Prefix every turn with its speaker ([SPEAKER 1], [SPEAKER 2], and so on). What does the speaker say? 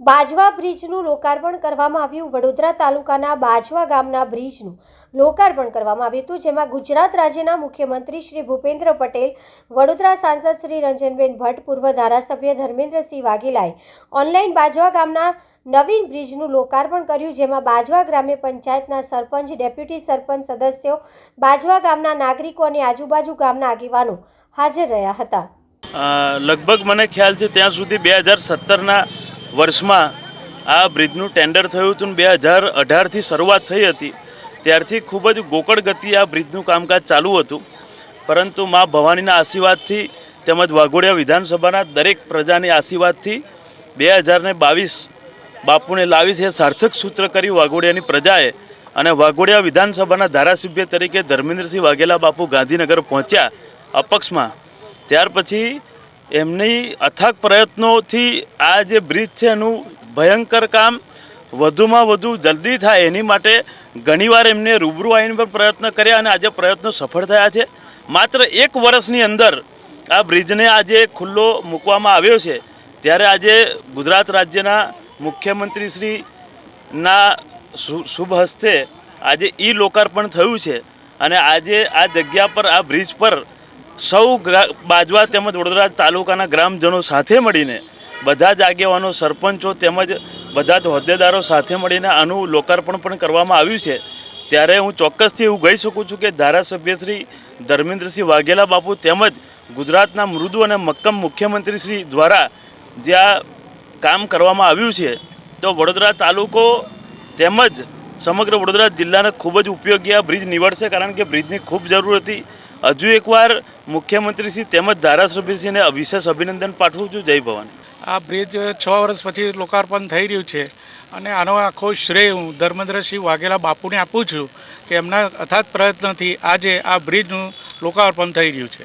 [SPEAKER 1] બાજવા બ્રિજનું લોકાર્પણ કરવામાં આવ્યું. વડોદરા તાલુકાના બાજવા ગામના બ્રિજનું લોકાર્પણ કરવામાં આવ્યું હતું, જેમાં ગુજરાત રાજ્યના મુખ્યમંત્રી શ્રી ભૂપેન્દ્ર પટેલ, વડોદરા સાંસદ શ્રી રંજનબેન ભટ્ટ, પૂર્વ ધારાસભ્ય ધર્મેન્દ્રસિંહ વાઘેલાએ ઓનલાઈન બાજવા ગામના નવીન બ્રિજનું લોકાર્પણ કર્યું, જેમાં બાજવા ગ્રામ્ય પંચાયતના સરપંચ, ડેપ્યુટી સરપંચ સદસ્યો, બાજવા ગામના નાગરિકો અને આજુબાજુ ગામના આગેવાનો હાજર રહ્યા હતા.
[SPEAKER 2] લગભગ મને ખ્યાલ છે ત્યાં સુધી બે હજાર સત્તરના વર્ષમાં આ બ્રિજનું ટેન્ડર થયું હતું બે હજાર અઢારથી શરૂઆત થઈ હતી. ત્યારથી ખૂબ જ ગોકળ ગતિ આ બ્રિજનું કામકાજ ચાલુ હતું. પરંતુ મા ભવાનીના આશીર્વાદથી તેમજ વાઘોડિયા વિધાનસભાના દરેક પ્રજાની આશીર્વાદથી બે હજારને બાવીસ બાપુને લાવી છે સાર્થક સૂત્ર કર્યું વાઘોડિયાની પ્રજાએ અને વાઘોડિયા વિધાનસભાના ધારાસભ્ય તરીકે ધર્મેન્દ્રસિંહ વાઘેલા બાપુ ગાંધીનગર પહોંચ્યા અપક્ષમાં. ત્યાર પછી એમની અથાગ પ્રયત્નોથી આ જે બ્રિજ છે એનું ભયંકર કામ વધુમાં વધુ જલ્દી થાય એની માટે ઘણીવાર એમને રૂબરૂ આવીને પણ પ્રયત્ન કર્યા અને આજે પ્રયત્નો સફળ થયા છે. માત્ર એક વર્ષની અંદર આ બ્રિજને આજે ખુલ્લો મૂકવામાં આવ્યો છે. ત્યારે આજે ગુજરાત રાજ્યના મુખ્યમંત્રી શ્રીના શુભ હસ્તે આજે ઈ લોકાર્પણ થયું છે. અને આજે આ જગ્યા પર, આ બ્રિજ પર સૌ બાજવા તેમજ વડોદરા તાલુકાના ગ્રામજનો સાથે મળીને બધા જ આગેવાનો સરપંચો તેમજ બધા જ હોદ્દેદારો સાથે મળીને આનું લોકાર્પણ પણ કરવામાં આવ્યું છે. ત્યારે હું ચોક્કસથી એવું કહી શકું છું કે ધારાસભ્ય શ્રી ધર્મેન્દ્રસિંહ વાઘેલા બાપુ તેમજ ગુજરાતના મૃદુ અને મક્કમ મુખ્યમંત્રી શ્રી દ્વારા જે આ કામ કરવામાં આવ્યું છે, તો વડોદરા તાલુકો તેમજ સમગ્ર વડોદરા જિલ્લાને ખૂબ જ ઉપયોગી આ બ્રિજ નીવડશે કારણ કે બ્રિજની ખૂબ જરૂર હતી. હજુ એકવાર મુખ્યમંત્રીશ્રી તેમજ ધારાસભ્યશ્રીને વિશેષ અભિનંદન પાઠવું છું. જય ભવાની.
[SPEAKER 3] આ બ્રિજ છ વર્ષ પછી લોકાર્પણ થઈ રહ્યું છે અને આનો આખો શ્રેય હું ધર્મેન્દ્રસિંહ વાઘેલા બાપુને આપું છું કે એમના અથાત પ્રયત્નથી આજે આ બ્રિજનું લોકાર્પણ થઈ રહ્યું છે.